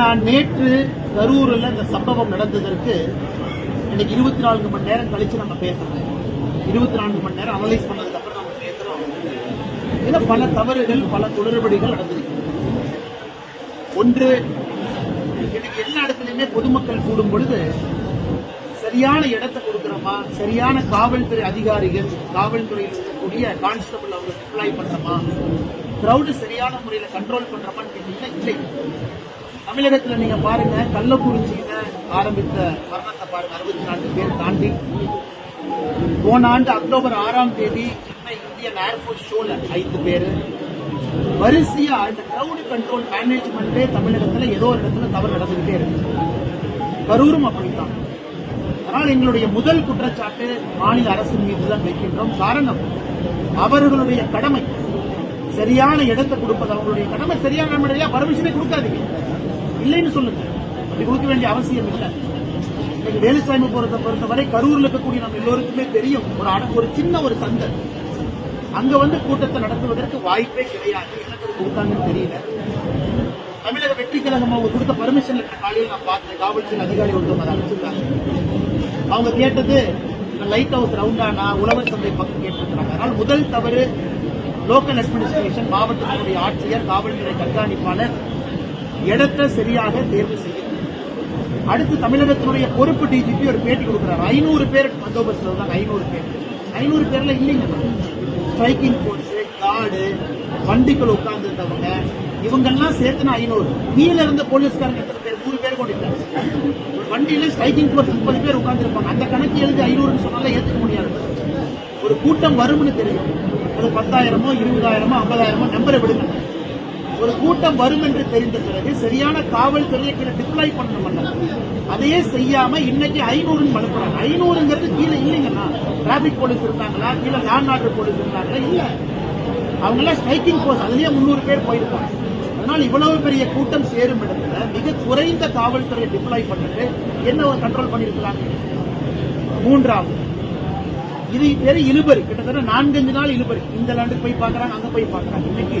நான் நேற்று கரூரில் இந்த சம்பவம் நடந்ததற்கு இன்னைக்கு இருபத்தி நான்கு மணி நேரம் கழிச்சு நம்ம பேசுறோம் இருபத்தி நான்கு மணி நேரம் அனலைஸ் பண்ணதுக்கு அப்புறம் நம்ம பேசுறோம். இதுல பல தவறுகள் பல குளறுபடிகள் நடந்திருக்கு. ஒன்று எனக்கு எல்லா இடத்துலயுமே பொதுமக்கள் கூடும் பொழுது சரியான இடத்தை கொடுக்குறோமா? சரியான காவல்துறை அதிகாரிகள் காவல்துறையில் இருக்கக்கூடிய கான்ஸ்டபிள் அவங்க அப்ளை பண்றோமா கிரௌடு சரியான முறையில கண்ட்ரோல் பண்றோமான்னு கேட்டீங்கன்னா இல்லை. தமிழகத்துல நீங்க பாருங்க கள்ளக்குறிச்சியில ஆரம்பித்த மரணத்தை பாருங்க அறுபத்தி நான்கு பேர் தாண்டி. போன ஆண்டு அக்டோபர் ஆறாம் தேதி சென்னை இந்தியன் ஏர்போர்ட் ஷோல ஐந்து பேர். வரிசையா இந்த கிரௌடு கண்ட்ரோல் மேனேஜ்மெண்டே தமிழகத்துல ஏதோ ஒரு இடத்துல தவறு நடந்துகிட்டே இருக்கு. கரூரும் அப்படித்தான். ஆனால் எங்களுடைய முதல் குற்றச்சாட்டு மாநில அரசு மீது தான் வைக்கின்றோம். காரணம் அவர்களுடைய கடமை. சரியான இடத்தை கொடுப்பது. அவங்களுடைய கடமை சரியான பர்மிஷனை கொடுக்காதீங்க. இல்லைன்னு சொல்லுங்க. அப்படி கொடுக்க வேண்டிய அவசியம் இல்லை. இன்னைக்கு வேலுசாமி பொறுத்த பொறுத்தவரை கரூர்ல இருக்கக்கூடிய நம்ம எல்லோருக்குமே தெரியும். ஒரு அட- ஒரு சின்ன ஒரு சந்தை. அங்க வந்து கூட்டத்தை நடத்துவதற்கு வாய்ப்பே கிடையாது. எனக்கு கொடுத்தாங்கன்னு தெரியல. தமிழக வெற்றி கழகம் அவங்க கொடுத்த பர்மிஷன் லெட்டர் காலையில் நான் பார்த்தேன். காவல்துறை அதிகாரி ஒருத்தவங்க அதை அனுப்பிச்சிருக்காங்க. அவங்க கேட்டது இந்த லைட் ஹவுஸ் ரவுண்டானா உழவர் சந்தை பக்கம் கேட்டிருக்கிறாங்க. அதனால் முதல் தவறு லோக்கல் அட்மினிஸ்ட்ரேஷன் மாவட்டத்தினுடைய ஆட்சியர் காவல்துறை கண்காணிப்பாளர் இடத்தை சரியாக தேர்வு செய்யும் அடுத்து தமிழகத்தினுடைய பொறுப்பு டிஜிபி ஒரு பேட்டி கொடுக்குறாரு. ஐநூறு பேர் பந்தோபஸ்து வந்தாங்க ஐநூறு பேர். ஐநூறு பேர்ல இல்லைங்க. ஸ்ட்ரைக்கிங் போர்ஸ் கார்டு வண்டிக்குள் உட்கார்ந்துருந்தவங்க இவங்கெல்லாம் சேர்த்துனா ஐநூறு. கீழே இருந்த போலீஸ்காரங்க எத்தனை பேர்? நூறு பேர் கொண்டிருக்காங்க ஒரு வண்டியில ஸ்ட்ரைக்கிங் போர்ஸ் முப்பது பேர் உட்கார்ந்துருப்பாங்க. அந்த கணக்கு எழுதி ஐநூறுன்னு சொன்னால ஏற்றுக்க முடியாது. ஒரு கூட்டம் வரும்னு தெரியும். அது பத்தாயிரமோ இருபதாயிரமோ ஐம்பதாயிரமோ நம்பரை விடுங்க. ஒரு கூட்டம் வரும் என்று தெரிந்த பிறகு சரியான காவல்துறையை கீழே டிப்ளாய் பண்ணணும் அதையே செய்யாம இன்னைக்கு ஐநூறுன்னு மனுப்புறாங்க ஐநூறுங்கிறது கீழே இல்லைங்கண்ணா டிராபிக் போலீஸ் இருந்தாங்களா கீழே லேண்ட் ஆர்டர் போலீஸ் இருந்தாங்களா இல்ல. அவங்க எல்லாம் ஸ்ட்ரைக்கிங் போர்ஸ் அதுலயே முந்நூறு பேர் போயிருப்பாங்க. அதனால் இவ்வளவு பெரிய கூட்டம் சேரும் இடத்துல மிக குறைந்த காவல்துறையை டிப்ளாய் பண்ணிட்டு என்ன ஒரு கண்ட்ரோல் பண்ணிருக்கிறாங்க மூன்றாவது. இது பேர் இழுபறி. கிட்டத்தட்ட நான்கஞ்சு நாள் இழுபறி. இந்த லேண்டுக்கு போய் பார்க்குறாங்க அங்க போய் பார்க்குறாங்க. இன்னைக்கு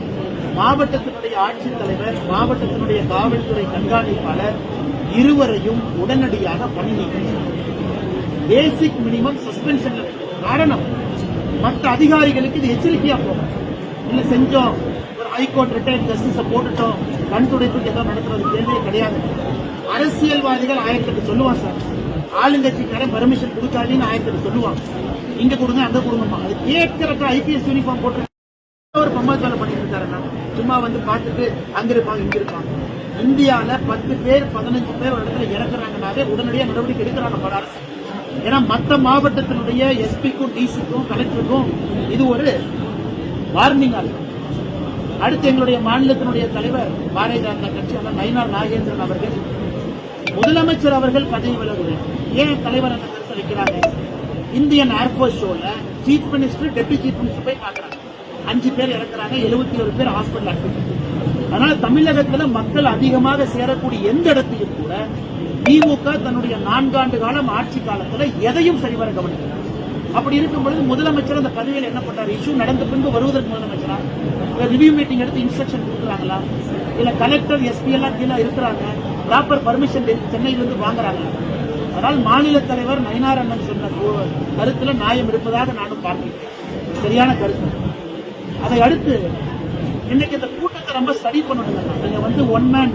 மாவட்டத்தினுடைய ஆட்சித்தலைவர் மாவட்டத்தினுடைய காவல்துறை கண்காணிப்பாளர் இருவரையும் உடனடியாக பணி நீக்கம் பேசிக் மினிமம் சஸ்பென்ஷன் காரணம் மற்ற அதிகாரிகளுக்கு இது எச்சரிக்கையா போகும். இல்ல செஞ்சோம் ஒரு ஹைகோர்ட் ரிட்டையர் ஜஸ்டிஸ போட்டுட்டோம் கண் துடைப்புக்கு ஏதோ நடத்துறது கேள்வியே கிடையாது. அரசியல்வாதிகள் ஆயிரத்துக்கு சொல்லுவான் சார். ஆளுங்கட்சிக்காரன் பெர்மிஷன் கொடுக்காதீன்னு ஆயிரத்துக்கு சொல்லுவாங்க. இங்க கொடுங்க அங்க கொடுங்கம்மா. அது கேட்கறக்க ஐபிஎஸ் யூனிஃபார்ம் போட்டு ஒரு பம்மாச்சாலை பண்ணிட்டு இருக்காருன்னா சும்மா வந்து பார்த்துட்டு அங்க இருப்பாங்க இங்க இருப்பாங்க. இந்தியால பத்து பேர் பதினஞ்சு பேர் ஒரு இடத்துல இறக்குறாங்கனாவே உடனடியாக நடவடிக்கை எடுக்கிறாங்க பல அரசு. ஏன்னா மற்ற மாவட்டத்தினுடைய எஸ்பிக்கும் டிசிக்கும் கலெக்டருக்கும் இது ஒரு வார்னிங் இருக்கும் அடுத்து எங்களுடைய மாநிலத்தினுடைய தலைவர் பாரதிய ஜனதா கட்சியான நயினார் நாகேந்திரன் அவர்கள். முதலமைச்சர் அவர்கள் பதவி விலக ஏன் தலைவர் அந்த கருத்து வைக்கிறாங்க? இந்தியன் ஏர்போர்ட் ஷோல chief minister deputy chief minister போய் பார்க்கறாங்க. அஞ்சு பேர் இறக்குறாங்க எழுபத்தி ஒரு பேர் ஹாஸ்பிட்டல் அட்மிட் அதனால தமிழகத்துல மக்கள் அதிகமாக சேரக்கூடிய எந்த இடத்தையும் கூட திமுக தன்னுடைய நான்காண்டு காலம் ஆட்சி காலத்துல எதையும் சரிவர கவனிக்கிறார் அப்படி இருக்கும் பொழுது முதலமைச்சர் அந்த பதவியில் என்ன பண்றாரு இஷ்யூ நடந்த பின்பு வருவதற்கு முதலமைச்சரா? ரிவ்யூ மீட்டிங் எடுத்து இன்ஸ்ட்ரக்ஷன் கொடுக்குறாங்களா? இல்ல கலெக்டர் எஸ்பி எல்லாம் கீழே இருக்கிறாங்க. ப்ராப்பர் பர்மிஷன் சென்னையிலிருந்து வாங்குறாங்க அதனால் மாநில தலைவர் நயினார் அண்ணன் சொன்ன கருத்துல நியாயம் இருப்பதாக நானும் பார்க்கிறேன். சரியான கருத்து. அதை அடுத்து இன்னைக்கு இந்த கூட்டத்தை ரொம்ப ஸ்டடி பண்ணணுங்க. நீங்க வந்து ஒன் மேன்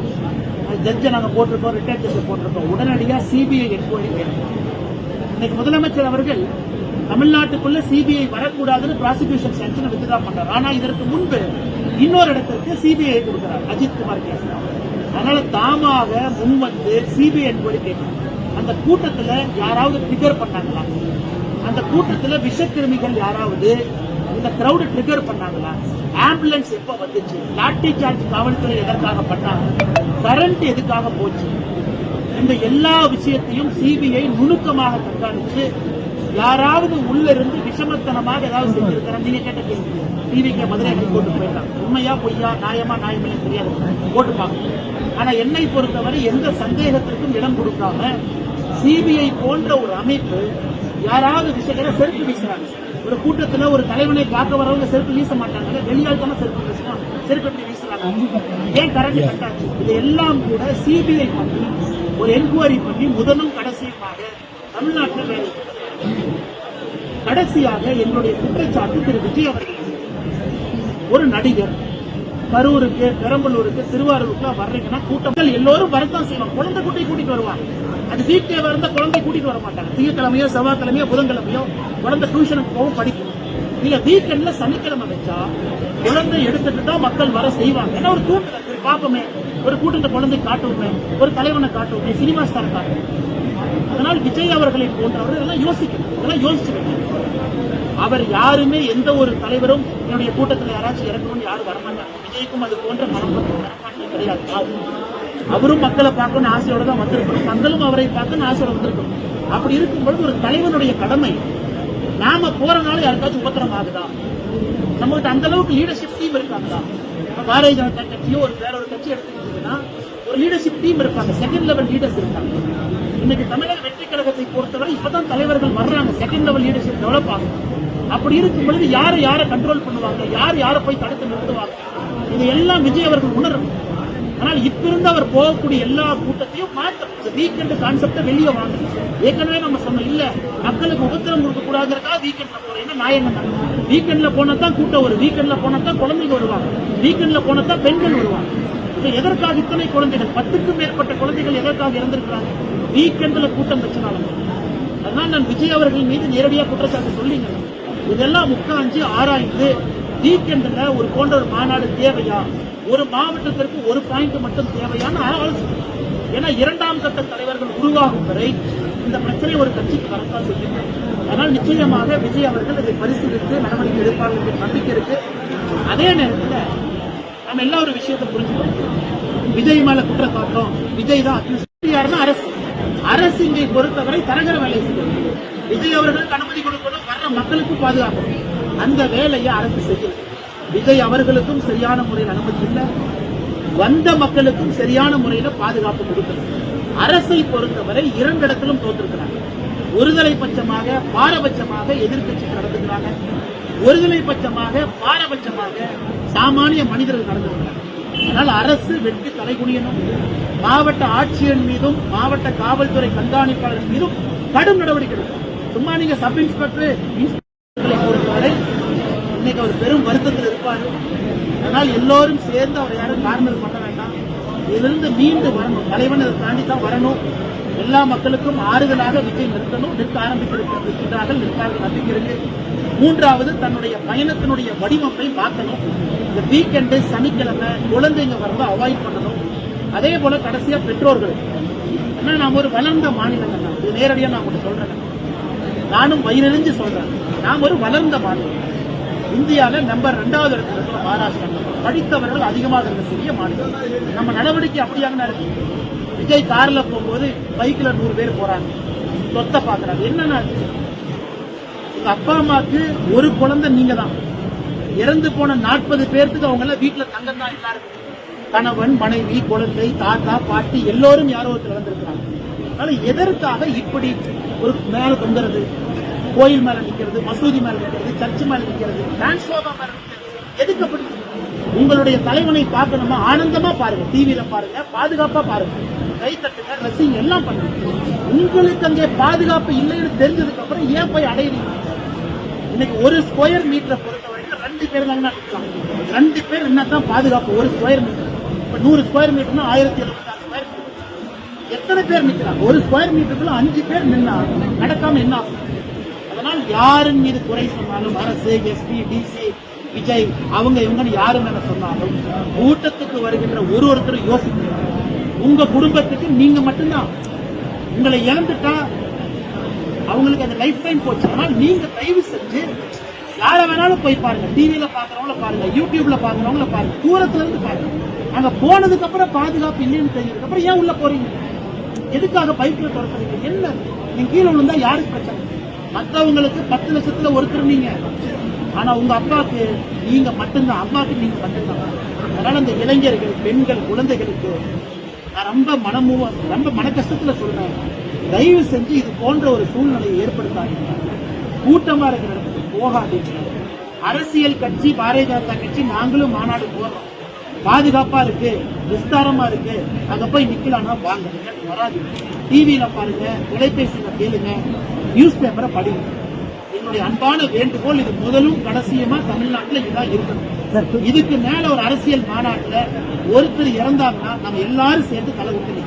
ஜட்ஜை நாங்கள் போட்டிருக்கோம் ரிட்டையர் ஜட்ஜை போட்டிருக்கோம். உடனடியாக சிபிஐ என்கொயரி வேணும் இன்னைக்கு முதலமைச்சர் அவர்கள் தமிழ்நாட்டுக்குள்ள சிபிஐ வரக்கூடாதுன்னு ப்ராசிக்யூஷன் சாங்ஷன் வித்ட்ரா பண்றாரு. ஆனா இதற்கு முன்பு இன்னொரு இடத்திற்கு சிபிஐ கொடுக்கிறார். அஜித் குமார் கேஸ் அதனால தாமாக முன்வந்து சிபிஐ என்கொயரி கேட்கணும் அந்த கூட்டத்துல யாராவது ட்ரிகர் பண்ணாங்களா? அந்த கூட்டத்துல விஷக்கிருமிகள் யாராவது இந்த கிரௌட் ட்ரிகர் பண்ணாங்களா? ஆம்புலன்ஸ் எப்ப வந்துச்சு? லாட்டி சார்ஜ் காவல்துறை எதற்காக பண்ணாங்க கரண்ட் எதுக்காக போச்சு? இந்த எல்லா விஷயத்தையும் சிபிஐ நுணுக்கமாக கண்காணித்து யாராவது உள்ள இருந்து விஷமத்தனமாக ஏதாவது செஞ்சிருக்கிறேன் நீங்க கேட்ட கேள்வி. டிவிக்கு மதுரை போட்டு போயிடலாம். உண்மையா பொய்யா நியாயமா நியாயமே தெரியாது. போட்டு பார்க்கணும் ஆனா என்னை பொறுத்தவரை எந்த சந்தேகத்திற்கும் இடம் கொடுக்காம சிபிஐ போன்ற ஒரு அமைப்பு யாராவது விஷயங்களை செருப்பு வீசுறாங்க. ஒரு கூட்டத்துல ஒரு தலைவனை பார்க்க வரவங்க செருப்பு வீச மாட்டாங்க வெளியால் தானே செருப்பு வீசுவாங்க செருப்பு எப்படி வீசுறாங்க ஏன் கரண்ட் கட்டாச்சு இது எல்லாம் கூட சிபிஐ பண்ணி ஒரு என்கொயரி பண்ணி முதலும் கடைசியுமாக தமிழ்நாட்டில் வேலை கடைசியாக என்னுடைய குற்றச்சாட்டு திரு விஜய் அவர்கள். ஒரு நடிகர் கரூருக்கு பெரம்பலூருக்கு திருவாரூருக்கு வர்றீங்கன்னா கூட்டங்கள் எல்லோரும் வரத்தான் செய்வாங்க. குழந்தை குட்டி கூட்டிட்டு வருவாங்க. அது வீட்டே இருந்தா குழந்தை கூட்டிட்டு வர மாட்டாங்க. திங்கக்கிழமையோ செவ்வாய்க்கிழமையோ புதன்கிழமையோ குழந்தை டியூஷனுக்கு போகும் படிக்கும். நீங்க வீக்கெண்ட்ல சனிக்கிழமை வச்சா குழந்தை எடுத்துட்டு தான் மக்கள் வர செய்வாங்க. ஏன்னா ஒரு கூட்டத்தை பார்ப்போமே ஒரு கூட்டத்தை குழந்தை காட்டுவோமே ஒரு தலைவனை காட்டுவோமே சினிமா ஸ்டார் காட்டுவோம். அதனால் விஜய் அவர்களை போன்றவர்கள் இதெல்லாம் யோசிக்கணும். இதெல்லாம் யோசிச்சு அவர் யாருமே எந்த ஒரு தலைவரும் என்னுடைய கூட்டத்தில் யாராச்சும் இறக்கணும்னு யாரும் வரமாட்டாங்க விஜய்க்கும் அது போன்ற மனப்பற்று மனப்பான்மை கிடையாது. அவரும் மக்களை பார்க்கணும்னு ஆசையோட தான் வந்திருக்கணும். மக்களும் அவரை பார்க்கணும்னு ஆசையோட வந்திருக்கணும். அப்படி இருக்கும்பொழுது ஒரு தலைவனுடைய கடமை நாம போறனால யாருக்காச்சும் உபத்திரம் ஆகுதா? நம்மகிட்ட அந்த அளவுக்கு லீடர்ஷிப் டீம் இருக்காங்களா? பாரதிய ஜனதா கட்சியோ ஒரு வேற ஒரு கட்சி எடுத்துக்கிட்டீங்கன்னா ஒரு லீடர்ஷிப் டீம் இருப்பாங்க. செகண்ட் லெவல் லீடர்ஸ் இருக்காங்க இன்னைக்கு தமிழக வெற்றி கழகத்தை பொறுத்தவரை இப்பதான் தலைவர்கள் வர்றாங்க. செகண்ட் லெவல் லீடர்ஷிப் டெவலப் ஆகும். அப்படி இருக்கும் பொழுது யாரை யாரை கண்ட்ரோல் பண்ணுவாங்க? யார் யாரை போய் தடுத்து நிறுத்துவாங்க? இது எல்லாம் விஜய் அவர்கள் உணரும் ஆனால் இப்ப இருந்து அவர் போகக்கூடிய எல்லா கூட்டத்தையும் மாற்றணும் இந்த வீக்கெண்ட் கான்செப்டை வெளியே வாங்க. ஏற்கனவே நம்ம சொன்னோம் இல்ல மக்களுக்கு உபத்திரம் கொடுக்க கூடாதுக்காக வீக்கெண்ட்ல போறோம் என்ன நியாயம் என்ன வீக்கெண்ட்ல போனா தான் கூட்டம் வரும். வீக்கெண்ட்ல போனா தான் குழந்தைங்க வருவாங்க. வீக்கெண்ட்ல போனா தான் பெண்கள் வருவாங்க. இப்ப எதற்காக இத்தனை குழந்தைகள்? பத்துக்கும் மேற்பட்ட குழந்தைகள் எதற்காக இறந்திருக்கிறாங்க? வீக்கெண்ட்ல கூட்டம் வச்சனால அதனால நான் விஜய் அவர்கள் மீது நேரடியாக குற்றச்சாட்டு சொல்லிங்க. இதெல்லாம் உட்காந்து ஆராய்ந்து வீக்கெண்ட்ல ஒரு போன்ற ஒரு மாநாடு தேவையா? ஒரு மாவட்டத்திற்கு ஒரு பாயிண்ட் மட்டும் தேவையான ஆலோசனை ஏன்னா இரண்டாம் கட்ட தலைவர்கள் உருவாகும் வரை இந்த பிரச்சனை ஒரு கட்சிக்கு வரத்தான் செய்யும் அதனால் நிச்சயமாக விஜய் அவர்கள் இதை பரிசீலித்து நடவடிக்கை எடுப்பார்கள் என்ற நம்பிக்கை இருக்கு. அதே நேரத்தில் நம்ம எல்லா ஒரு விஷயத்தை புரிஞ்சுக்கணும். விஜய் மேல குற்றச்சாட்டம். விஜய் தான் யாருன்னா அரசு. அரசு இங்கே பொறுத்தவரை தரகர வேலை செய்யும் விஜய் அவர்களுக்கு அனுமதி கொடுக்கணும் வர்ற மக்களுக்கு பாதுகாக்கணும். அந்த வேலையை அரசு செய்யல விஜய் அவர்களுக்கும் சரியான முறையில் அனுமதி இல்லை. வந்த மக்களுக்கும் சரியான முறையில பாதுகாப்பு கொடுக்கல அரசை பொறுத்தவரை இரண்டு இடத்திலும் தோற்றிருக்கிறாங்க ஒருதலை பட்சமாக பாரபட்சமாக எதிர்க்கட்சி நடந்துக்கிறாங்க ஒருதலை பட்சமாக பாரபட்சமாக சாமானிய மனிதர்கள் நடந்துக்கிறாங்க அதனால் அரசு வெற்றி தலைகுனியணும் மாவட்ட ஆட்சியர் மீதும் மாவட்ட காவல்துறை கண்காணிப்பாளர் மீதும் கடும் நடவடிக்கை சும்மா நீங்க சப் இன்ஸ்பெக்டர் பொறுத்தவரை இன்னைக்கு அவர் பெரும் வருத்தத்தில் இருப்பார். அதனால் எல்லோரும் சேர்ந்து அவர் யாரும் கார்னர் பண்ண வேண்டாம். இதிலிருந்து மீண்டு வரணும். தலைவன் இதை தாண்டி தான் வரணும். எல்லா மக்களுக்கும் ஆறுதலாக விஜய் நிறுத்தணும். நிற்க ஆரம்பித்திருக்கிறார்கள். நிற்கார்கள். நம்பிக்கை இருக்கு. மூன்றாவது தன்னுடைய பயணத்தினுடைய வடிவமைப்பை மாற்றணும். இந்த வீக்கெண்டு சனிக்கிழமை குழந்தைங்க வரத அவாய்ட் பண்ணணும். அதே போல கடைசியா பெற்றோர்கள். ஏன்னா நாம் ஒரு வளர்ந்த மாநிலங்கள் தான். இது நேரடியா நான் உங்களுக்கு சொல்றேன். நானும் வயிறெறிஞ்சு சொல்றேன். நாம் ஒரு வளர்ந்த மாநிலம். இந்தியாவில் நம்பர் ரெண்டாவது இடத்துல இருக்கிற மகாராஷ்டிரா படித்தவர்கள் அதிகமாக இருக்கக்கூடிய மாநிலம். நம்ம நடவடிக்கை அப்படியாக இருக்கு விஜய் கார்ல போகும்போது பைக்ல நூறு பேர் போறாங்க. தொத்த பாக்குறாங்க என்னன்னா அப்பா அம்மாக்கு ஒரு குழந்தை நீங்க தான் இறந்து போன நாற்பது பேர்த்துக்கு அவங்க எல்லாம் வீட்டுல தங்கம் தான் எல்லாருக்கும். கணவன் மனைவி குழந்தை தாத்தா பாட்டி எல்லோரும் யாரோ ஒருத்தர் வந்திருக்கிறாங்க அதனால எதற்காக இப்படி ஒரு மேல தொங்குறது? கோயில் மேல நிக்கிறது மசூதி மேல நிக்கிறது சர்ச் மேல நிக்கிறது டிரான்ஸ்ஃபார்மா மேல நிக்கிறது எதுக்கு அப்படி? உங்களுடைய தலைவனை பார்க்கணுமா ஆனந்தமா பாருங்க. டிவியில பாருங்க பாதுகாப்பா பாருங்க. கை தட்டுங்க ரசிங் எல்லாம் பண்ணுங்க. உங்களுக்கு அங்கே பாதுகாப்பு இல்லைன்னு தெரிஞ்சதுக்கு அப்புறம் ஏன் போய் அடையிறீங்க? இன்னைக்கு ஒரு ஸ்கொயர் மீட்டரை பொறுத்த வரைக்கும் ரெண்டு பேர் தாங்க நிற்கலாம் ரெண்டு பேர் என்ன தான் பாதுகாப்பு? ஒரு ஸ்கொயர் மீட்டர் இப்போ நூறு ஸ்கொயர் மீட்டர்னா ஆயிரத்தி எழுபத்தாறு ஸ்கொயர் மீட்டர் எத்தனை பேர் நிற்கிறாங்க ஒரு ஸ்கொயர் மீட்டருக்குள்ள அஞ்சு பேர் நின்னா நடக்காம என்ன ஆகும்? அதனால் யாரின் மீது குறை சொன்னாலும் அரசு எஸ்பி டிசி விஜய் அவங்க இவங்கன்னு யாரும் என்ன சொன்னாலும் கூட்டத்துக்கு வருகின்ற ஒரு ஒருத்தரும் யோசிக்கிறாங்க உங்க குடும்பத்துக்கு நீங்க மட்டும்தான். உங்களை இழந்துட்டா அவங்களுக்கு அந்த லைஃப் டைம் போச்சு. ஆனால் நீங்கள் தயவு செஞ்சு யாரை வேணாலும் போய் பாருங்க. டிவியில பாக்குறவங்கள பாருங்க. யூடியூப்ல பாக்குறவங்கள பாருங்க. தூரத்துல இருந்து பாருங்க. அங்க போனதுக்கு அப்புறம் பாதுகாப்பு இல்லைன்னு தெரிஞ்சதுக்கு அப்புறம் ஏன் உள்ள போறீங்க? எதுக்காக பைக்ல துரத்துறீங்க? என்ன? நீங்க கீழே விழுந்தா யாருக்கு பிரச்சனை? மற்றவங்களுக்கு பத்து லட்சத்துல ஒருத்தர் நீங்க. ஆனா உங்க அப்பாவுக்கு நீங்க மட்டும்தான். அம்மாவுக்கு நீங்க மட்டும்தான். அதனால அந்த இளைஞர்கள் பெண்கள் குழந்தைகளுக்கு நான் ரொம்ப மனமூவ ரொம்ப மன கஷ்டத்துல சொல்றேன். தயவு செஞ்சு இது போன்ற ஒரு சூழ்நிலையை ஏற்படுத்தாதீங்க. கூட்டமா இருக்கிற இடத்துக்கு போகாதீங்க. அரசியல் கட்சி பாரதிய ஜனதா கட்சி நாங்களும் மாநாடு போடுறோம் பாதுகாப்பா இருக்கு விஸ்தாரமா இருக்கு. அங்க போய் நிக்கலாம்னா வாங்க. வராது டிவியில பாருங்க தொலைபேசியில கேளுங்க நியூஸ் பேப்பரை படிங்க. என்னுடைய அன்பான வேண்டுகோள் இது முதலும் கடைசியுமா தமிழ்நாட்டில் இதான் இருக்கணும். இதுக்கு மேல ஒரு அரசியல் மாநாட்டுல ஒருத்தர் இறந்தாங்கன்னா நம்ம எல்லாரும் சேர்ந்து தலை விடுறாரு.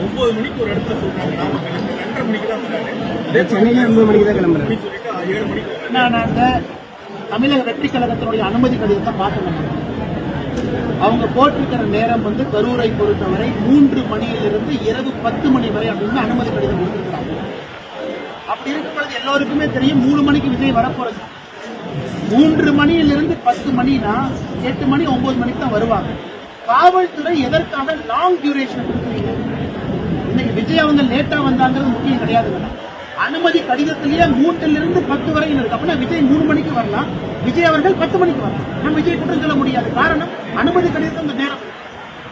ஒன்பது மணிக்கு ஒரு இடத்துல சொல்றாங்க நாமக்கல் ரெண்டரை மணிக்கு தான் வராரு. சென்னையில ஒன்பது மணிக்கு தான் கிளம்புறேன் சொல்லிட்டு ஏழு மணிக்கு வராரு. நான் அந்த தமிழக வெற்றி கழகத்தினுடைய அனுமதி கடிதத்தை பார்த்தேன் அவங்க போட்டிருக்கிற நேரம் வந்து கரூரை பொறுத்தவரை மூன்று மணியிலிருந்து இரவு பத்து மணி வரை அப்படின்னு அனுமதி கடிதம் கொடுத்திருக்கிறாங்க. அப்படி இருக்கும் பொழுது எல்லோருக்குமே தெரியும் மூணு மணிக்கு விஜய் வரப்போறது மூன்று மணியிலிருந்து பத்து மணினா எட்டு மணி ஒன்பது மணிக்கு தான் வருவாங்க. காவல்துறை எதற்காக லாங் டியூரேஷன் கொடுக்குறீங்க? இன்னைக்கு விஜய் அவங்க லேட்டா வந்தாங்கிறது முக்கியம் கிடையாது. மேடம். அனுமதி கடிதத்திலேயே மூன்றிலிருந்து இருந்து பத்து வரையும் இருக்கு. அப்படின்னா விஜய் மூணு மணிக்கு வரலாம். விஜய் அவர்கள் பத்து மணிக்கு வரலாம். நம்ம விஜய் குற்றம் சொல்ல முடியாது. காரணம் அனுமதி கடிதம் அந்த நேரம்.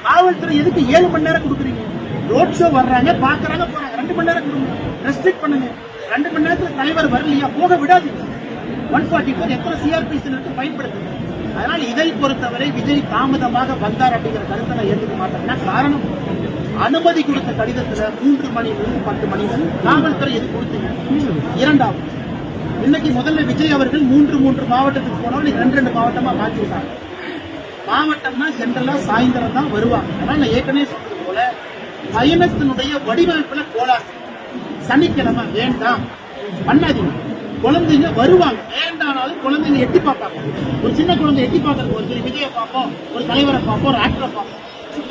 காவல்துறை எதுக்கு ஏழு மணி நேரம் கொடுக்குறீங்க? ரோட் ஷோ வர்றாங்க பாக்குறாங்க போறாங்க. ரெண்டு மணி நேரம் கொடுங்க. ரெஸ்ட்ரிக்ட் பண்ணுங்க. ரெண்டு மணி நேரத்துல தலைவர் வரலையா? போக விடாது ஒன் ஃபார்ட்டி ஃபோர். எத்தனை சிஆர்பிசி இருக்கு? பயன்படுத்துங்க. அதனால் இதை பொறுத்தவரை விஜய் தாமதமாக வந்தார் அப்படிங்கிற கருத்தை நான் ஏற்றுக்க மாட்டேன்னா காரணம்? அனுமதி கொடுத்த கடிதத்துல மூன்று மணிலிருந்து பத்து மணிகள் காவல்துறை எது கொடுத்தீங்க? இரண்டாவது இன்னைக்கு முதல்ல விஜய் அவர்கள் மூன்று மூன்று மாவட்டத்துக்கு போனவர்கள் ரெண்டு ரெண்டு மாவட்டமா மாற்றிருக்காங்க மாவட்டம்னா ஜென்ரலா சாயந்தரம் தான் வருவாங்க. அதனால நான் ஏற்கனவே சொன்னது போல பயணத்தினுடைய வடிவமைப்புல கோளாறு. சனிக்கிழமை வேண்டாம். பண்ணாதீங்க. குழந்தைங்க வருவாங்க. வேண்டானாலும் குழந்தைங்க எட்டி பார்ப்பாங்க. ஒரு சின்ன குழந்தை எட்டி பார்க்கறது ஒரு பெரிய விஜயை பார்ப்போம் ஒரு தலைவரை பார்ப்போம் ஒரு ஆக்டரை பார்ப்போம்.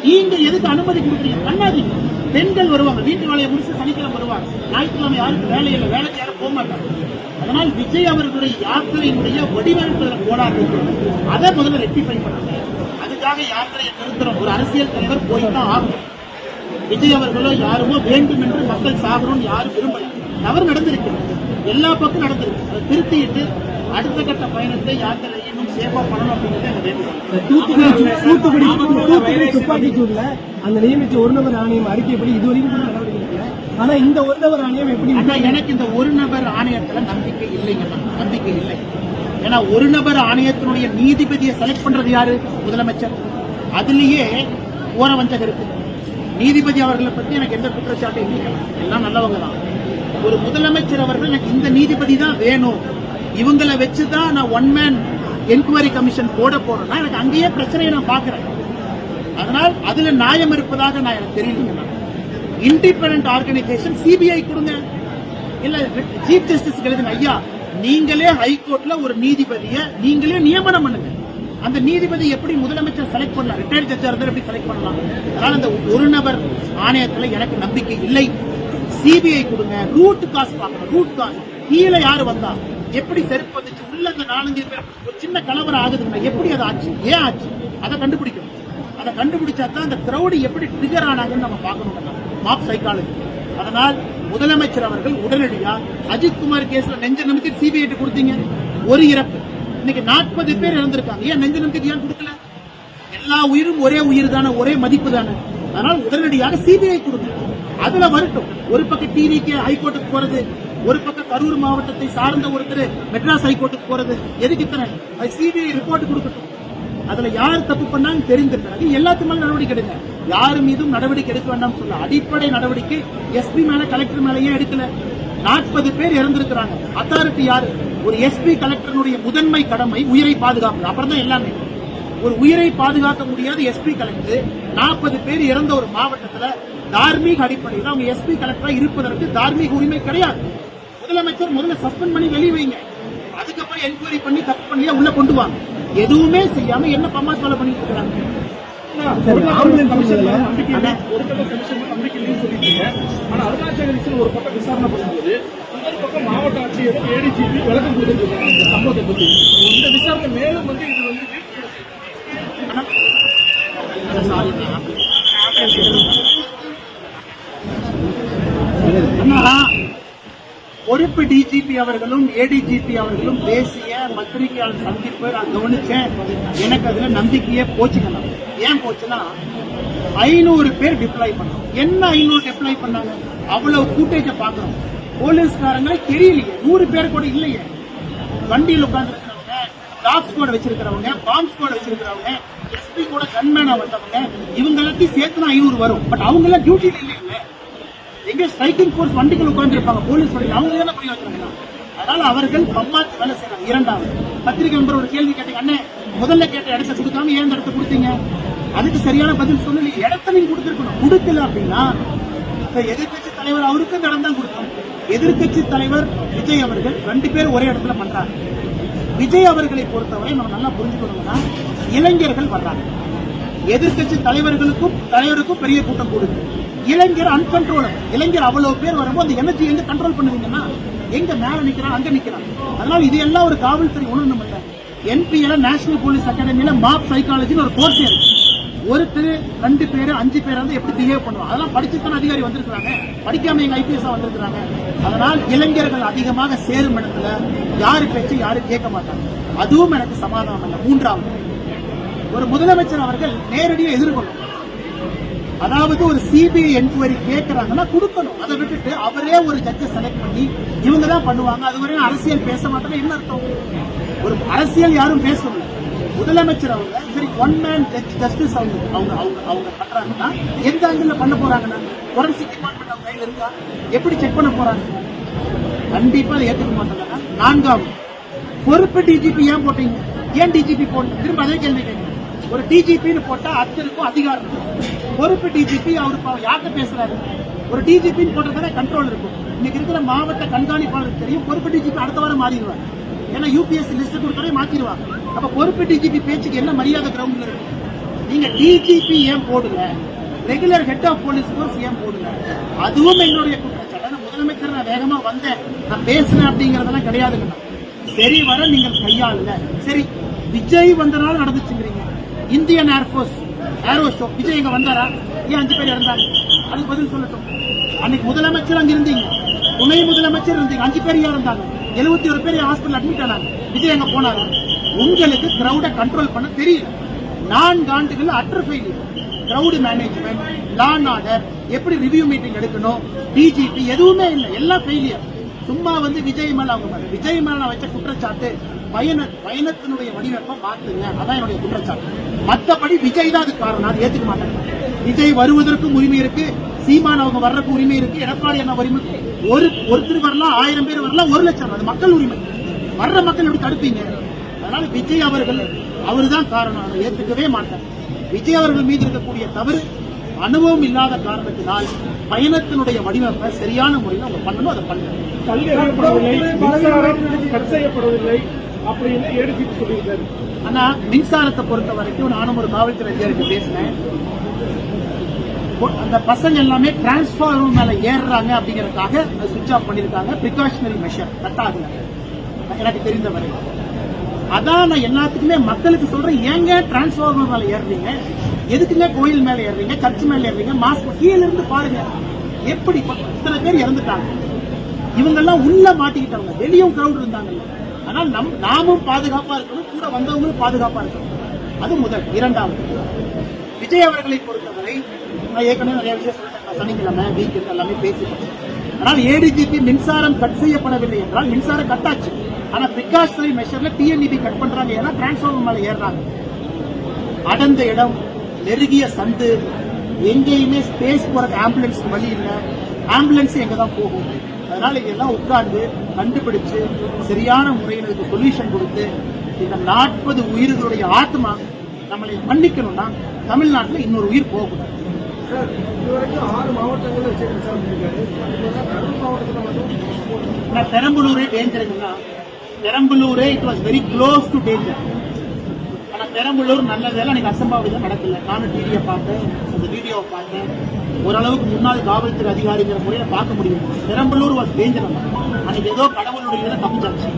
நீங்க எதுக்கு அனுமதி கொடுக்குறீங்க? பண்ணாதீங்க. பெண்கள் வருவாங்க. வீட்டு வேலையை முடிச்சு சனிக்கிழமை வருவாங்க. ஞாயிற்றுக்கிழமை யாருக்கு வேலை இல்லை வேலைக்கு யாரும் போக மாட்டாங்க. அதனால் விஜய் அவர்களுடைய யாத்திரையினுடைய வடிவமைப்பதில் கோளாறு இருக்கிறது அதை முதல்ல ரெக்டிஃபை பண்ணுங்க. அதுக்காக யாத்திரையை நிறுத்துறோம் ஒரு அரசியல் தலைவர் போய் தான் ஆகும் விஜய் அவர்களோ யாருமோ வேண்டும் என்று மக்கள் சாகணும்னு யாரும் விரும்பல. தவறு நடந்திருக்கிறது எல்லா பக்கம் நடந்திருக்கு. அதை திருத்திட்டு அடுத்த கட்ட பயணத்தை யாத்திரை இன்னும் சேஃபா பண்ணணும் அப்படிங்கிறது துப்பாக்கி சூடுல அந்த நியமிச்ச ஒரு நபர் ஆணையம் அறிக்கைப்படி இது வரைக்கும் கூட நடவடிக்கை ஆனா இந்த ஒரு நபர் ஆணையம் எப்படி எனக்கு இந்த ஒரு நபர் ஆணையத்துல நம்பிக்கை இல்லைங்க நம்பிக்கை இல்லை. ஏன்னா ஒரு நபர் ஆணையத்தினுடைய நீதிபதியை செலக்ட் பண்றது யாரு? முதலமைச்சர். அதுலயே ஓர வஞ்சகம் இருக்கு. நீதிபதி அவர்களை பத்தி எனக்கு எந்த குற்றச்சாட்டும் இல்லை. எல்லாம் நல்லவங்க தான். ஒரு முதலமைச்சர் அவர்கள் எனக்கு இந்த நீதிபதி தான் வேணும். இவங்களை வச்சுதான் நான் ஒன் மேன் என்கொயரி கமிஷன் போட போறேன்னா எனக்கு அங்கேயே பிரச்சனையை நான் பாக்குறேன் அதனால் அதுல நியாயம் இருப்பதாக நான் எனக்கு தெரியலங்க இண்டிபெண்ட் ஆர்கனைசேஷன் சிபிஐ கொடுங்க. இல்ல சீஃப் ஜஸ்டிஸ் எழுதுங்க ஐயா நீங்களே ஹைகோர்ட்ல ஒரு நீதிபதியை நீங்களே நியமனம் பண்ணுங்க. அந்த நீதிபதி எப்படி முதலமைச்சர் செலக்ட் பண்ணலாம்? ரிட்டையர்ட் ஜட்ஜா இருந்தால் எப்படி செலக்ட் பண்ணலாம்? அதனால அந்த ஒரு நபர் ஆணையத்துல எனக்கு நம்பிக்கை இல்லை. சிபிஐ கொடுங்க ரூட் காசு பார்க்கணும் ரூட் காசு கீழே யாரு வந்தா? எப்படி செருப்பு வந்துச்சு? உள்ள அந்த நாலஞ்சு பேர் ஒரு சின்ன கலவரம் ஆகுதுன்னா எப்படி அது ஆச்சு? ஏன் ஆச்சு? அதை கண்டுபிடிக்கணும். அதை கண்டுபிடிச்சா தான் அந்த கிரௌடு எப்படி ட்ரிகர் ஆனாங்கன்னு நம்ம பார்க்கணும். மாப் சைக்காலஜி அதனால் முதலமைச்சர் அவர்கள் உடனடியா அஜித் குமார் கேஸ்ல நெஞ்ச நிமித்தி சிபிஐ கொடுத்தீங்க. ஒரு இறப்பு. இன்னைக்கு நாற்பது பேர் இறந்திருக்காங்க. ஏன் நெஞ்ச நிமித்தி ஏன் கொடுக்கல? எல்லா உயிரும் ஒரே உயிர் தானே ஒரே மதிப்பு தானே. அதனால் உடனடியாக சிபிஐ கொடுங்க. அதுல வரட்டும். ஒரு பக்கம் டிவிக்கு ஹைகோர்ட்டுக்கு போறது ஒரு பக்கம் கரூர் மாவட்டத்தை சார்ந்த ஒருத்தர் மெட்ராஸ் ஹைகோர்ட்டுக்கு போறது. எதுக்கு இத்தனை? சிபிஐ ரிப்போர்ட் கொடுக்கட்டும். அதுல யார் தப்பு பண்ணாங்க தெரிந்த பிறகு எல்லாத்து மேல நடவடிக்கை எடுங்க. யார் மீதும் நடவடிக்கை எடுக்க வேண்டாம் சொல்ல அடிப்படை நடவடிக்கை எஸ்பி மேல கலெக்டர் மேல ஏன் எடுக்கல. நாற்பது பேர் இறந்திருக்கிறாங்க. அத்தாரிட்டி யாரு? ஒரு எஸ்பி கலெக்டருடைய முதன்மை கடமை உயிரை பாதுகாப்பு அப்புறம் தான் எல்லாமே. ஒரு உயிரை பாதுகாக்க முடியாத எஸ்பி கலெக்டர் நாற்பது பேர் இறந்த ஒரு மாவட்டத்துல தார்மீக அடிப்படையில் அவங்க எஸ்பி கலெக்டரா இருப்பதற்கு தார்மீக உரிமை கிடையாது. முதலமைச்சர் முதல்ல சஸ்பெண்ட் பண்ணி வெளியே வைங்க அதுக்கப்புறம் என்கொயரி பண்ணி தப்பு பண்ணி உள்ள கொண்டு வாங்க. எதுவுமே செய்யாம என்ன பம்மாஸ் வேலை பண்ணிட்டு இருக்காங்க சரி. ஒரு பக்கம் விசாரணை பண்ணும்போது இன்னொரு பக்கம் மாவட்ட ஆட்சியர் ஏடிஜிபி விளக்கம் கொடுத்துருக்காங்க இந்த சம்பவத்தை பத்தி. இந்த விசாரணை மேலும் வந்து இது வந்து அண்ணா, பொறுப்பு டிஜிபி அவர்களும் ஏடிஜிபி அவர்களும் பேசிய பத்திரிகையாளர் சந்திப்பு நான் கவனிச்சேன். எனக்கு அதுல நம்பிக்கையே போச்சுக்கணும் ஏன் போச்சுன்னா ஐநூறு பேர் டிப்ளை பண்ணோம். என்ன ஐநூறு டிப்ளை பண்ணாங்க? அவ்வளவு ஃபுட்டேஜ பாக்குறோம் போலீஸ்காரங்களே தெரியலையே. நூறு பேர் கூட இல்லையே. வண்டியில் உட்கார்ந்து டாப் ஸ்குவாட் வச்சிருக்கிறவங்க பாம்ப் ஸ்குவாட் வச்சிருக்கிறவங்க எஸ்பி கூட கன்மேனா வந்தவங்க இவங்க எல்லாத்தையும் சேர்த்துனா ஐநூறு வரும். பட் அவங்க எல்லாம் டியூட்டியில் இல்லை எங்க ஸ்ட்ரைக்கிங் போர்ஸ் வண்டிகள் உட்கார்ந்துருப்பாங்க போலீஸ் வண்டி அவங்க தானே புரிய வச்சிருக்காங்க அதனால அவர்கள் பம்மாத்து வேலை செய்யறாங்க இரண்டாவது. பத்திரிகை நண்பர் ஒரு கேள்வி கேட்டீங்க அண்ணே முதல்ல கேட்ட இடத்த கொடுக்காம ஏன் இடத்த கொடுத்தீங்க? அதுக்கு சரியான பதில் சொல்லல இடத்த நீங்க கொடுத்துருக்கணும். கொடுக்கல அப்படின்னா எதிர்கட்சி எதிர்க்கட்சி தலைவர் அவருக்கு இடம் தான் கொடுத்தோம் எதிர்க்கட்சி தலைவர் விஜய் அவர்கள் ரெண்டு பேரும் ஒரே இடத்துல பண்றாங்க. விஜய் அவர்களை பொறுத்தவரை நம்ம நல்லா புரிஞ்சுக்கணும்னா இளைஞர்கள் வர்றாங்க. எதிர்க்கட்சி தலைவர்களுக்கும் தலைவருக்கும் பெரிய கூட்டம் கூடுது. இளைஞர் அன்கண்ட்ரோல் இளைஞர் அவ்வளவு பேர் வரும்போது அந்த எனர்ஜி எங்க கண்ட்ரோல் பண்ணுவீங்கன்னா எங்க மேல நிக்கிறான் அங்க நிக்கிறான் அதனால இது எல்லாம் ஒரு காவல்துறை உணரணும் இல்ல. என்பிஎல நேஷனல் போலீஸ் அகாடமியில மாப் சைக்காலஜின்னு ஒரு கோர்ஸ் இருக்கு. ஒருத்தர் ரெண்டு பேர் அஞ்சு பேர் வந்து எப்படி பிஹேவ் பண்ணுவாங்க? அதெல்லாம் படிச்சுத்தான அதிகாரி வந்திருக்கிறாங்க. படிக்காம எங்க ஐபிஎஸ் வந்திருக்கிறாங்க. அதனால் இளைஞர்கள் அதிகமாக சேரும் இடத்துல யாரு பேச்சு யாரும் கேட்க மாட்டாங்க. அதுவும் எனக்கு சமாதானம் இல்லை. மூன்றாவது ஒரு முதலமைச்சர் அவர்கள் நேரடியாக எதிர்கொள்ளும். அதாவது ஒரு சிபிஐ என்கொயரி கேட்கறாங்கன்னா கொடுக்கணும். அதை விட்டுட்டு அவரே ஒரு ஜட்ஜை செலக்ட் பண்ணி இவங்க தான் பண்ணுவாங்க. அதுவரை அரசியல் பேச மாட்டேன்னா என்ன அர்த்தம்? ஒரு அரசியல் யாரும் பேசல. முதலமைச்சர் அவங்க சரி ஒன் மேன் ஜட்ஜ் ஜஸ்டிஸ் அவங்க அவங்க அவங்க அவங்க பண்றாங்கன்னா எந்த ஆங்கிள் பண்ண போறாங்கன்னா? ஃபோரன்சிக் டிபார்ட்மெண்ட் அவங்க கையில் இருக்கா? எப்படி செக் பண்ண போறாங்க? கண்டிப்பா அதை ஏற்றுக்க மாட்டாங்க. நான்காவது பொறுப்பு டிஜிபி ஏன் போட்டீங்க? ஏன் டிஜிபி போட்டீங்க திரும்ப அதே கேள்வி கேட்குறேன். ஒரு டிஜிபின்னு போட்டா அத்தருக்கும் அதிகாரம் இருக்கும். பொறுப்பு டிஜிபி அவர் யார்கிட்ட பேசுறாரு? ஒரு டிஜிபின்னு போட்டதுனா கண்ட்ரோல் இருக்கும். இன்னைக்கு இருக்கிற மாவட்ட கண்காணிப்பாளருக்கு தெரியும் பொறுப்பு டிஜிபி அடுத்த வாரம் மாறிடுவார். ஏன்னா யூபிஎஸ்சி லிஸ்ட் கொடுத்தாலே மாத்திடுவாங்க அப்ப பொறுப்பு டிஜிபி பேச்சுக்கு என்ன மரியாதை கிரவுண்ட்ல இருக்கு? நீங்க டிஜிபி ஏன் போடுங்க regular head of police force ஏன் போடுங்க அதுவும் என்னுடைய குற்றச்சாட்டு. முதலமைச்சர் நான் வேகமா வந்தேன். நான் பேசினேன் அப்படிங்கறதெல்லாம் கிடையாதுங்க சரி வர நீங்கள் கையாளுங்க. சரி விஜய் வந்தனால நடந்துச்சுங்கிறீங்க. Indian air force aero show Vijay இங்க வந்தாரா? ஏன் அஞ்சு பேர் இறந்தாங்க அதுக்கு பதில் சொல்லட்டும். அன்னைக்கு முதலமைச்சர் அங்க இருந்தீங்க. துணை முதலமைச்சர் இருந்தீங்க. அஞ்சு பேர் இறந்தாங்க? இருந்தாங்க எழுபத்தி ஒரு பேர் ஹாஸ்பிட்டல் அட்மிட் ஆனாங்க. விஜய் அங்க போனாரு? உங்களுக்கு கிரௌட கண்ட்ரோல் பண்ண தெரியல. நான்கு ஆண்டுகள் utter failure crowd management law and order எப்படி ரிவ்யூ மீட்டிங் எடுக்கணும்? டிஜிபி எதுவுமே இல்லை. எல்லாம் ஃபெயிலியர் சும்மா வந்து விஜய் மேல அவங்க விஜய் மேல நான் வச்ச குற்றச்சாட்டு பயண பயணத்தினுடைய வடிவமைப்பை மாத்துங்க. அதான் என்னுடைய குற்றச்சாட்டு. மத்தபடி விஜய் தான் அதுக்கு காரணம். அது ஏத்துக்க மாட்டேன். விஜய் வருவதற்கும் உரிமை இருக்கு. சீமான் அவங்க வர்றதுக்கு உரிமை இருக்கு. எடப்பாடி என்ன உரிமை ஒரு ஒருத்தர் வரலாம் ஆயிரம் பேர் வரலாம் ஒரு லட்சம் அது மக்கள் உரிமை. வர்ற மக்கள் எப்படி தடுப்பீங்க? அதனால விஜய் அவர்கள் அவர்தான் காரணம். அதை ஏத்துக்கவே மாட்டார் விஜய் அவர்கள் மீது இருக்கக்கூடிய தவறு அனுபவம் இல்லாத காரணத்தினால் பயணத்தினுடைய வடிவமைப்பை சரியான முறையில் அவங்க பண்ணணும் அதை பண்ணணும். கல் எறியப்படவில்லை கட் செய்யப்படவில்லை. அப்படின்னு எடுத்து சொல்லியிருக்காரு. ஆனா மின்சாரத்தை பொறுத்த வரைக்கும் நானும் ஒரு காவல்துறை அதிகாரிக்கு பேசினேன் அந்த பசங்க எல்லாமே டிரான்ஸ்பார்மர் மேல ஏறுறாங்க அப்படிங்கறதுக்காக சுவிட்ச் ஆஃப் பண்ணிருக்காங்க பிரிகாஷனரி மெஷர் கட் ஆகல எனக்கு தெரிந்தவரை அதான் நான் எல்லாத்துக்குமே மக்களுக்கு சொல்றேன் ஏங்க டிரான்ஸ்பார்மர் மேல ஏறுறீங்க? எதுக்குங்க கோயில் மேல ஏறுறீங்க? கட்சி மேல ஏறுறீங்க? மாஸ்க் கீழ இருந்து பாருங்க. எப்படி இத்தனை பேர் இறந்துட்டாங்க? இவங்க எல்லாம் உள்ள மாட்டிக்கிட்டவங்க. வெளியும் கிரௌண்ட் இருந்தாங்கல்ல. ஆனால் நம் நாமும் பாதுகாப்பா இருக்கணும் கூட வந்தவங்களும் பாதுகாப்பா இருக்கணும். அது முதல் இரண்டாவது. விஜய் அவர்களை பொறுத்தவரை நான் ஏற்கனவே நிறைய விஷயம் சொல்லிட்டேன். சனிக்கிழமை வீக்கெண்ட் எல்லாமே பேசிட்டேன். ஆனால் ஏடிஜிபி மின்சாரம் கட் செய்யப்படவில்லை என்றால் மின்சாரம் கட் ஆச்சு. ஆனா பிரிகாஷனரி மெஷர்ல டிஎன்இபி கட் பண்றாங்க ஏன்னா டிரான்ஸ்பார்மர் மேல ஏறுறாங்க. அடர்ந்த இடம் நெருங்கிய சந்து எங்கேயுமே ஸ்பேஸ் போறதுக்கு ஆம்புலன்ஸ் வழி இல்லை. ஆம்புலன்ஸ் எங்க தான் போகும்? அதனால இதெல்லாம் உட்கார்ந்து கண்டுபிடிச்சு சரியான முறையில் இதுக்கு சொல்யூஷன் கொடுத்து இந்த நாற்பது உயிர்களுடைய ஆத்மா நம்மளை மன்னிக்கணும்னா தமிழ்நாட்டில் இன்னொரு உயிர் போகக்கூடாது. பெரம்பலூரே டேஞ்சருங்கன்னா பெரம்பலூரே it was very close to danger ஆனா பெரம்பலூர் நல்ல வேலை எனக்கு அசம்பாவிதம் நடக்கல. நானும் டிவியை பார்த்தேன் அந்த வீடியோவை பார்த்தேன். ஓரளவுக்கு முன்னாள் காவல்துறை அதிகாரிங்கிற முறையில பார்க்க முடியும். பெரம்பலூர் வாஸ் டேஞ்சர் அன்னைக்கு ஏதோ கடவுளுடைய இதுல தப்பிச்சாச்சு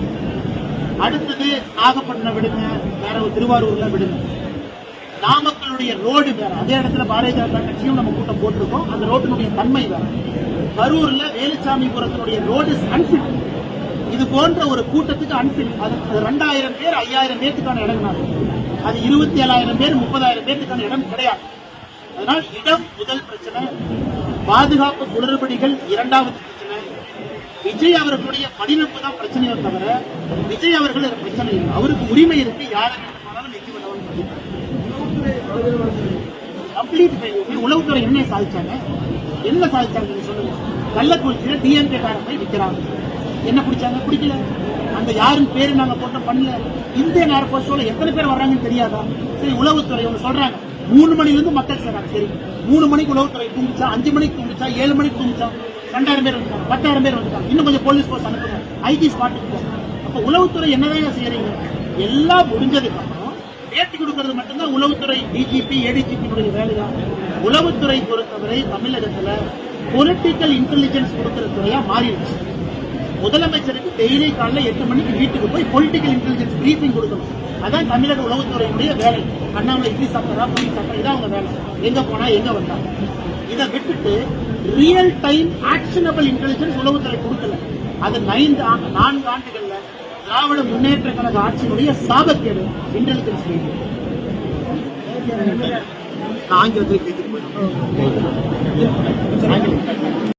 அடுத்தது நாகப்பட்டினம் விடுங்க வேற ஒரு திருவாரூர்ல விடுங்க. நாமக்கலுடைய ரோடு வேற. அதே இடத்துல பாரதிய ஜனதா கட்சியும் நம்ம கூட்டம் போட்டிருக்கோம். அந்த ரோட்டினுடைய தன்மை வேற. கரூர்ல வேலுச்சாமிபுரத்தினுடைய ரோடு அன்பிட் இது போன்ற ஒரு கூட்டத்துக்கு அன்பிட் அது ரெண்டாயிரம் பேர் ஐயாயிரம் பேத்துக்கான இடம் அது. இருபத்தி ஏழாயிரம் பேர் முப்பதாயிரம் பேத்துக்கான இடம் கிடையாது. அதனால் இடம் முதல் பிரச்சனை பாதுகாப்பு குளறுபடிகள் இரண்டாவது பிரச்சனை. விஜய் அவர்களுடைய பணிநப்பு தான் பிரச்சனையோ தவிர விஜய் அவர்கள் பிரச்சனை இல்லை. அவருக்கு உரிமை இருக்கு யாரை வேண்டுமானாலும் வெற்றி கம்ப்ளீட் உளவுத்துறை என்ன சாதிச்சாங்க? என்ன சாதிச்சாங்க நீங்க சொல்லுங்க. கள்ளக்குறிச்சியில டிஎம்கே காரை போய் விற்கிறாங்க என்ன பிடிச்சாங்க? பிடிக்கல. அந்த யாரும் பேரு நாங்க போட்டோம் பண்ணல. இந்தியன் ஏர்போர்ட்ஸ்ல எத்தனை பேர் வர்றாங்கன்னு தெரியாதா? சரி உளவுத்துறை ஒன்று சொல்றாங்க. மூணு மணில இருந்து மக்கள் சேர்றாங்க சரி மூணு மணிக்கு உளவுத்துறை தூங்கிச்சா? அஞ்சு மணிக்கு தூங்கிச்சா? ஏழு மணிக்கு தூங்கிச்சா? ரெண்டாயிரம் பேர் வந்துட்டாங்க பத்தாயிரம் பேர் வந்துட்டாங்க. இன்னும் கொஞ்சம் போலீஸ் போர்ஸ் அனுப்புங்க. ஐடி ஸ்பாட்டுக்கு போகணும் அப்ப உளவுத்துறை என்னதான் செய்யறீங்க? எல்லாம் முடிஞ்சதுக்கு அப்புறம் பேட்டி கொடுக்கறது மட்டும்தான் உளவுத்துறை டிஜிபி ஏடிஜிபியுடைய வேலையா உளவுத்துறை பொறுத்தவரை தமிழகத்துல பொலிட்டிக்கல் இன்டெலிஜென்ஸ் கொடுக்கிற துறையா மாறிடுச்சு. முதலமைச்சருக்கு டெய்லி காலைல எட்டு மணிக்கு வீட்டுக்கு போய் பொலிட்டிக்கல் இன்டெலிஜென்ஸ் பிரீஃபிங் கொடுக்கணும். அதான் தமிழக உளவுத்துறையினுடைய வேலை. அண்ணாமலை இட்லி சாப்பிட்றா புளி சாப்பிட்றா இதான் அவங்க வேலை. எங்க போனா எங்க வந்தா? இதை விட்டுட்டு ரியல் டைம் ஆக்ஷனபிள் இன்டெலிஜென்ஸ் உளவுத்துறை கொடுக்கல. அது ஐந்து ஆண்டு நான்கு ஆண்டுகள்ல திராவிட முன்னேற்ற கழக ஆட்சியினுடைய சாபக்கேடு இன்டெலிஜென்ஸ் ஆங்கிலத்தில் போயிடுறேன் ஆங்கிலம்